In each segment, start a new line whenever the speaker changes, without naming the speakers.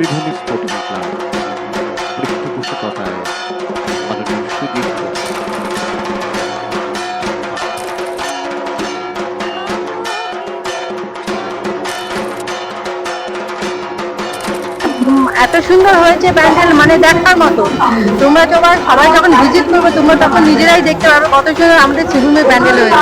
Sreebhumi sporting club পৃষ্ঠপোষকতায়
এত সুন্দর হয়েছে প্যান্ডেল মানে দেখার মতো। তোমরা যখন সবাই যখন ভিজিট করবে তোমরা তখন নিজেরাই দেখতে পারবে কত সুন্দর আমাদের সিরুমে প্যান্ডেল হয়েছে।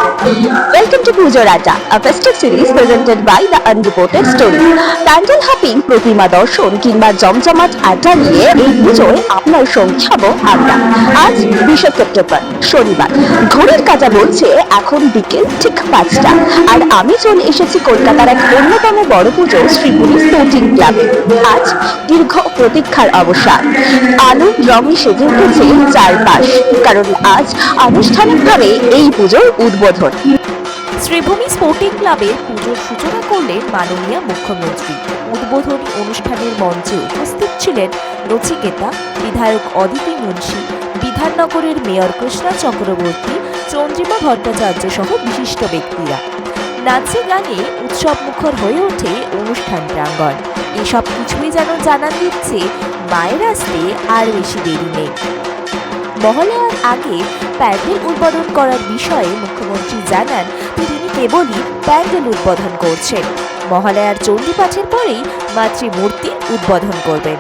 Welcome to Pujo Raja, a festive series presented by the Unreported Story. Pandal hopping প্রতিমা দর্শন কিংবা জমজমাট আড্ডা নিয়ে এই পুজোয় আপনার সঙ্গী হব আমরা। আজ বিশে সেপ্টেম্বর শনিবার। ঘড়ির কাজা বলছে এখন বিকেল ঠিক পাঁচটা। আর আমি চলে এসেছি কলকাতার এক অন্যতম বড় পুজো শ্রীপুরি স্পোর্টিং ক্লাবে। আজ প্রতীক্ষার অবসান। আলো রঙে সেজে উঠেছে চারপাশ, কারণ আজ আনুষ্ঠানিকভাবে এই পুজোর উদ্বোধন।
শ্রীভূমি স্পোর্টিং ক্লাবের পুজোর সূচনা করলেন মাননীয় মুখ্যমন্ত্রী। উদ্বোধনী অনুষ্ঠানের মঞ্চে উপস্থিত ছিলেন নচিকেতা, বিধায়ক অদিতি মুন্সি, বিধাননগরের মেয়র কৃষ্ণা চক্রবর্তী, চন্দ্রিমা ভট্টাচার্য সহ বিশিষ্ট ব্যক্তিরা। নাচে গানে উৎসব মুখর হয়ে ওঠে অনুষ্ঠান প্রাঙ্গণ। এসব কিছুই যেন জানান দিচ্ছে, মায়ের আসতে আর বেশি দেরি নেই। মহালয়ার আগে প্যান্ডেল উদ্বোধন করার বিষয়ে মুখ্যমন্ত্রী জানান তিনি কেবলই প্যান্ডেল উদ্বোধন করছেন। মহালয়ার চণ্ডীপাঠের পরেই মাতৃমূর্তি উদ্বোধন করবেন।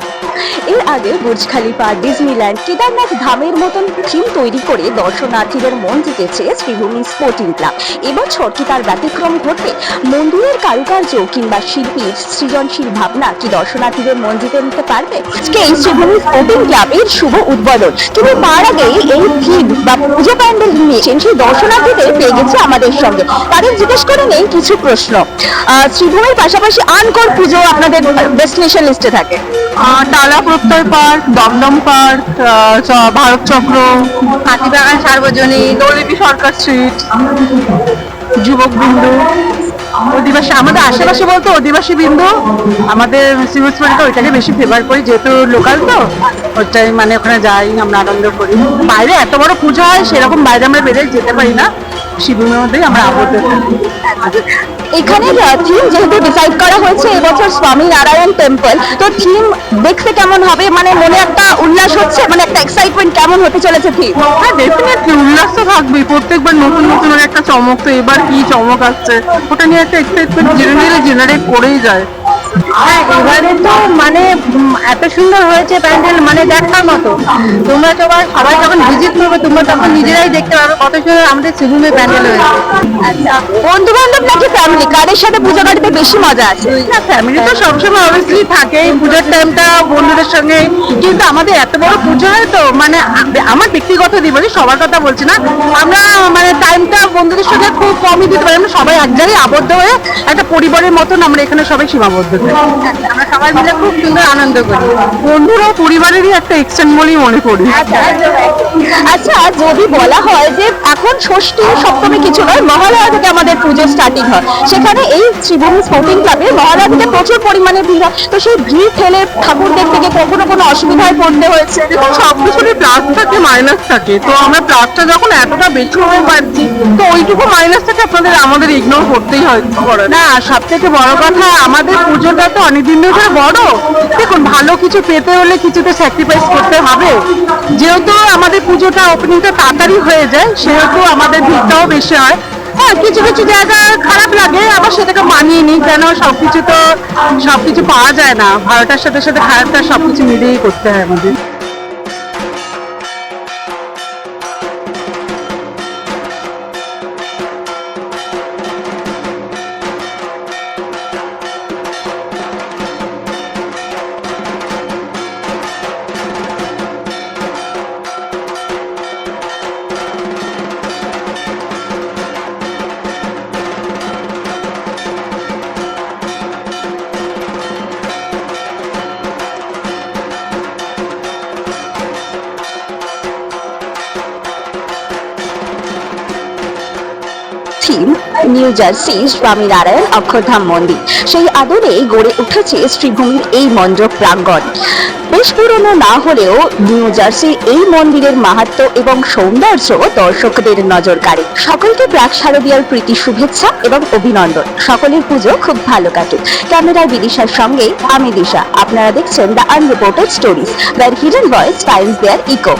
এর আগে বুর্জ খালিফা ডিজনিল্যান্ড কেদারনাথ ধামের মতন থিম তৈরি করে দর্শনার্থীদের মন জিতেছে শ্রীভূমি স্পোর্টিং ক্লাব। এবছর কি তার ব্যতিক্রম ঘটবে? মন্দিরের কারুকার্য কিংবা শিল্পীর সৃজনশীল ভাবনা কি দর্শনার্থীদের মন জিতে নিতে পারবে? আজকে এই শ্রীভূমি স্পোর্টিং ক্লাবের শুভ উদ্বোধন। কিন্তু তার আগে এই থিম বা পুজো প্যান্ডেল নিয়ে সেই দর্শনার্থীদের পেয়ে গেছে আমাদের সঙ্গে। তাদের জিজ্ঞেস করে নেই কিছু প্রশ্ন। আহ, শ্রীভূমির পাশাপাশি আনকোর পুজো আপনাদের ডেস্টিনেশন লিস্টে থাকে।
টালা প্রত্যয় পার্ক, দমদম পার্ক ভারত চক্র হাতিবাগান সার্বজনীন, দৌলতী সরকার স্ট্রিট যুবক বিন্দু, অধিবাসী, আমাদের আশেপাশে বলতে অধিবাসী বিন্দু, আমাদের সিভিল স্পোর্টটা ওইটাকে বেশি ফেভার করি, যেহেতু লোকাল তো, ওইটাই মানে ওখানে যাই, আমরা আনন্দ করি। বাইরে এত বড় পুজো হয়, সেরকম বাইরে আমরা বেরিয়ে যেতে পারি না। শিবিরের মধ্যেই আমরা আবদ্ধ থাকি
এখানে থিম যেহেতু ডিসাইড করা হয়েছে এবছর স্বামী নারায়ণ টেম্পল তো থিম দেখতে কেমন হবে? মানে মনে একটা উল্লাস হচ্ছে মানে একটা এক্সাইটমেন্ট কেমন হতে চলেছে থিম
হ্যাঁ ডেফিনেটলি উল্লাস তো থাকবেই। প্রত্যেকবার নতুন নতুন একটা চমক তো এবার কি চমক আসছে? ওটা নিয়ে একটা এক্সাইটমেন্ট জেনারেলি জেনারেট করেই যায়। হ্যাঁ এবারে তো মানে এত সুন্দর হয়েছে প্যান্ডেল মানে দেখার মতো। তোমরা সবাই সবাই যখন ভিজিট করবে তোমরা তখন নিজেরাই দেখতে পারবে কত সুন্দর আমাদের সিভিমে প্যান্ডেল হয়েছে।
আচ্ছা বন্ধু বান্ধব নাকি ফ্যামিলি কাদের সাথে পুজো কাটাতে বেশি মজা আছে?
না ফ্যামিলি তো সবসময় অবভিয়াসলি থাকেই পুজোর টাইমটা বন্ধুদের সঙ্গে। কিন্তু আমাদের এত বড় পুজো হয় তো মানে আমার ব্যক্তিগত দিবসে সবার কথা বলছি না। আমরা মানে টাইমটা বন্ধুদের সঙ্গে খুব কমই দিতে পারি। আমরা সবাই এক জায়গায় আবদ্ধ হয়ে একটা পরিবারের মতন আমরা এখানে সবাই সীমাবদ্ধ থাকি। আমরা সবাই মিলে খুব সুন্দর আনন্দ করি। বন্ধুরা পরিবারেরই একটা এক্সটেন্ড বলেই মনে করি।
আচ্ছা যদি বলা হয় যে এখন ষষ্ঠী সপ্তমী কিছু নয় মহালয়া থেকে আমাদের পুজো স্টার্টিং হয়। সেখানে এই শ্রীভূমি স্পোর্টিং ক্লাবে মহালয়া থেকে প্রচুর পরিমাণে ভিড় হয়। তো সেই ভিড় ঠেলে ঠাকুর দেখতে গিয়ে কখনো কোনো অসুবিধায় পড়তে হয়েছে?
সব কিছুরই প্লাস থাকে মাইনাস থাকে। তো আমরা প্লাসটা যখন এতটা বেশি হয়ে পাচ্ছি তো ওইটুকু মাইনাসটাকে আপনাদের আমাদের ইগনোর করতেই হয় না সব থেকে বড় কথা আমাদের পুজোটা তো অনেকদিন ধরে বড়। দেখুন ভালো কিছু পেতে হলে কিছু তো স্যাক্রিফাইস করতে হবে। যেহেতু আমাদের পুজোটা ওপেনিংটা তাড়াতাড়ি হয়ে যায় সেহেতু আমাদের ভিড়টাও বেশি হয়। হ্যাঁ কিছু কিছু জায়গা খারাপ লাগে, আবার সেটাকে মানিয়ে নিই। কেন? সবকিছু তো সবকিছু পাওয়া যায় না। ভালোটার সাথে সাথে খারাপটা সবকিছু মিলিয়েই করতে হয় আমাদের।
পশ্চিম নিউ জার্সি স্বামীনারায়ণ অক্ষরধাম মন্দির সেই আদলে গড়ে উঠেছে শ্রীভূমির এই মন্দির প্রাঙ্গণ। বেশ পুরনো না হলেও নিউ জার্সির এই মন্দিরের মাহাত্ম্য এবং সৌন্দর্য দর্শকদের নজর কাড়ে সকলকে প্রাক শারদীয়ার প্রীতি, শুভেচ্ছা এবং অভিনন্দন। সকলের পুজো খুব ভালো কাটুক ক্যামেরার বিদিশার সঙ্গে আমি দিশা। আপনারা দেখছেন the unreported stories the hidden voice times their echo